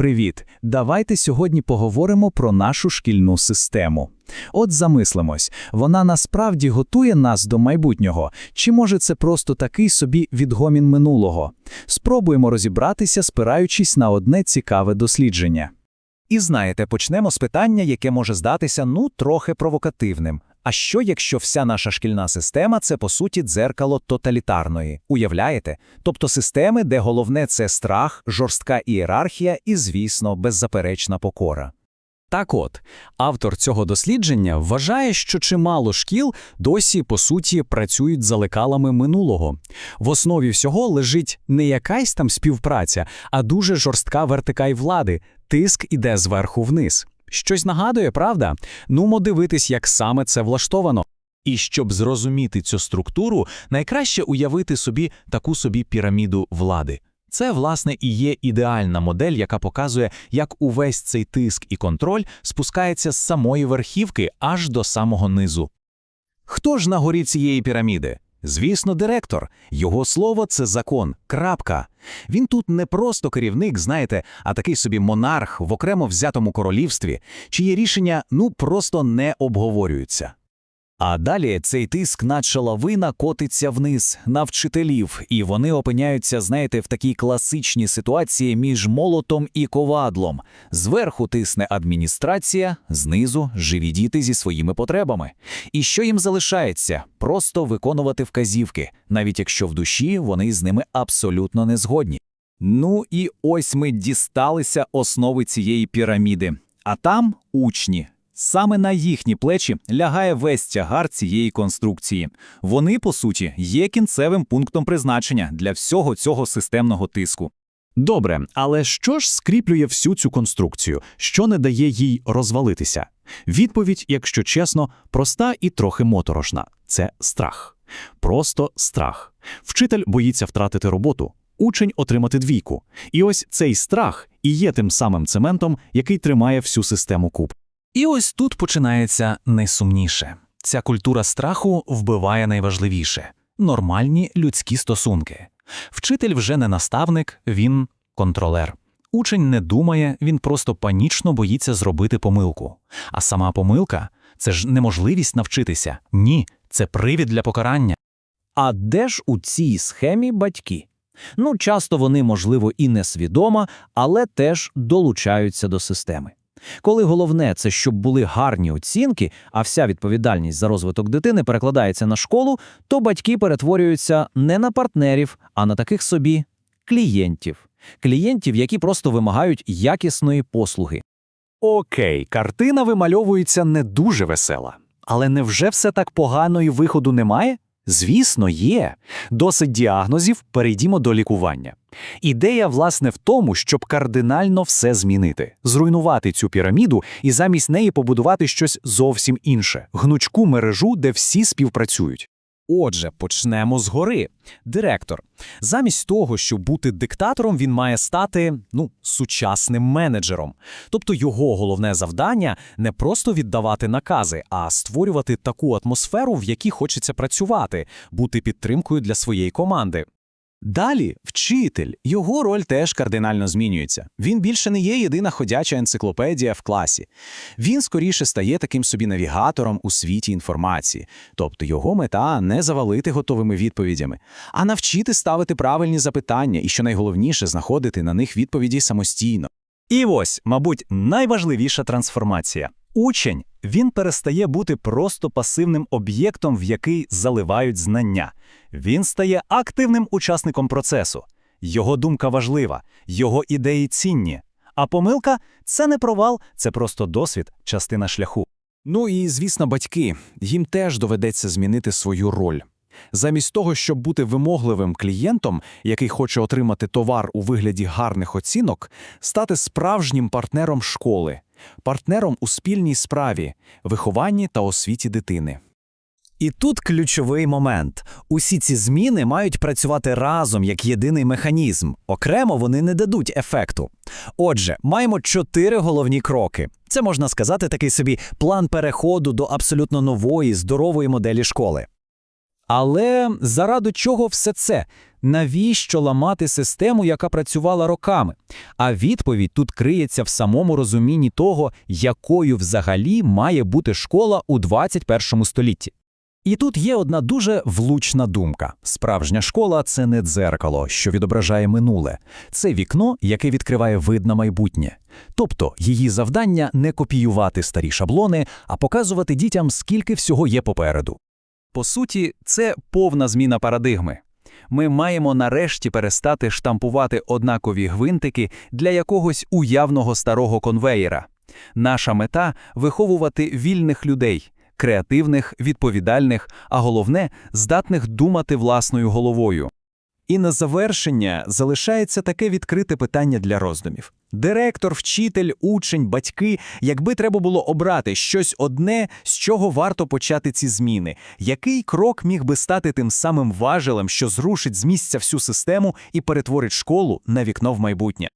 Привіт! Давайте сьогодні поговоримо про нашу шкільну систему. От замислимось, вона насправді готує нас до майбутнього, чи може це просто такий собі відгомін минулого? Спробуємо розібратися, спираючись на одне цікаве дослідження. І знаєте, почнемо з питання, яке може здатися ну трохи провокативним. А що, якщо вся наша шкільна система це по суті дзеркало тоталітарної? Уявляєте? Тобто системи, де головне це страх, жорстка ієрархія і, звісно, беззаперечна покора. Так от, автор цього дослідження вважає, що чимало шкіл досі, по суті, працюють за лекалами минулого. В основі всього лежить не якась там співпраця, а дуже жорстка вертикаль влади, тиск іде зверху вниз. Щось нагадує, правда? Нумо дивитись, як саме це влаштовано. І щоб зрозуміти цю структуру, найкраще уявити собі таку собі піраміду влади. Це, власне, і є ідеальна модель, яка показує, як увесь цей тиск і контроль спускається з самої верхівки аж до самого низу. Хто ж на горі цієї піраміди? Звісно, директор. Його слово це закон. Крапка. Він тут не просто керівник, знаєте, а такий собі монарх в окремо взятому королівстві, чиє рішення ну просто не обговорюються. А далі цей тиск, наче лавина, котиться вниз на вчителів, і вони опиняються, знаєте, в такій класичній ситуації між молотом і ковадлом. Зверху тисне адміністрація, знизу живі діти зі своїми потребами. І що їм залишається? Просто виконувати вказівки, навіть якщо в душі вони з ними абсолютно не згодні. Ну і ось ми дісталися основи цієї піраміди. А там учні. Саме на їхні плечі лягає весь тягар цієї конструкції. Вони, по суті, є кінцевим пунктом призначення для всього цього системного тиску. Добре, але що ж скріплює всю цю конструкцію, що не дає їй розвалитися? Відповідь, якщо чесно, проста і трохи моторошна це страх. Просто страх. Вчитель боїться втратити роботу, учень отримати двійку. І ось цей страх і є тим самим цементом, який тримає всю систему куб. І ось тут починається найсумніше. Ця культура страху вбиває найважливіше нормальні людські стосунки. Вчитель вже не наставник, він контролер. Учень не думає, він просто панічно боїться зробити помилку. А сама помилка це ж неможливість навчитися. Ні, це привід для покарання. А де ж у цій схемі батьки? Ну, часто вони, можливо, і несвідомо, але теж долучаються до системи. Коли головне це щоб були гарні оцінки, а вся відповідальність за розвиток дитини перекладається на школу, то батьки перетворюються не на партнерів, а на таких собі клієнтів. Клієнтів, які просто вимагають якісної послуги. Окей, картина вимальовується не дуже весела. Але невже все так погано і виходу немає? Звісно, є. Досить діагнозів, перейдімо до лікування. Ідея, власне, в тому, щоб кардинально все змінити, зруйнувати цю піраміду і замість неї побудувати щось зовсім інше гнучку мережу, де всі співпрацюють. Отже, почнемо згори. Директор. Замість того, щоб бути диктатором, він має стати ну, сучасним менеджером. Тобто його головне завдання не просто віддавати накази, а створювати таку атмосферу, в якій хочеться працювати, бути підтримкою для своєї команди. Далі вчитель. Його роль теж кардинально змінюється. Він більше не є єдина ходяча енциклопедія в класі. Він скоріше стає таким собі навігатором у світі інформації. Тобто його мета не завалити готовими відповідями, а навчити ставити правильні запитання і, що найголовніше, знаходити на них відповіді самостійно. І ось, мабуть, найважливіша трансформація. Учень він перестає бути просто пасивним об'єктом, в який заливають знання. Він стає активним учасником процесу. Його думка важлива, його ідеї цінні. А помилка це не провал, це просто досвід, частина шляху. Ну і, звісно, батьки. Їм теж доведеться змінити свою роль. Замість того, щоб бути вимогливим клієнтом, який хоче отримати товар у вигляді гарних оцінок, стати справжнім партнером школи, партнером у спільній справі, вихованні та освіті дитини. І тут ключовий момент: усі ці зміни мають працювати разом як єдиний механізм. Окремо вони не дадуть ефекту. Отже, маємо чотири головні кроки. Це можна сказати такий собі план переходу до абсолютно нової, здорової моделі школи. Але заради чого все це? Навіщо ламати систему, яка працювала роками? А відповідь тут криється в самому розумінні того, якою взагалі має бути школа у 21 столітті. І тут є одна дуже влучна думка. Справжня школа – це не дзеркало, що відображає минуле. Це вікно, яке відкриває вид на майбутнє. Тобто її завдання не копіювати старі шаблони, а показувати дітям, скільки всього є попереду. По суті, це повна зміна парадигми. Ми маємо нарешті перестати штампувати однакові гвинтики для якогось уявного старого конвеєра. Наша мета – виховувати вільних людей, креативних, відповідальних, а головне – здатних думати власною головою. І на завершення залишається таке відкрите питання для роздумів. Директор, вчитель, учень, батьки, якби треба було обрати щось одне, з чого варто почати ці зміни, який крок міг би стати тим самим важелем, що зрушить з місця всю систему і перетворить школу на вікно в майбутнє?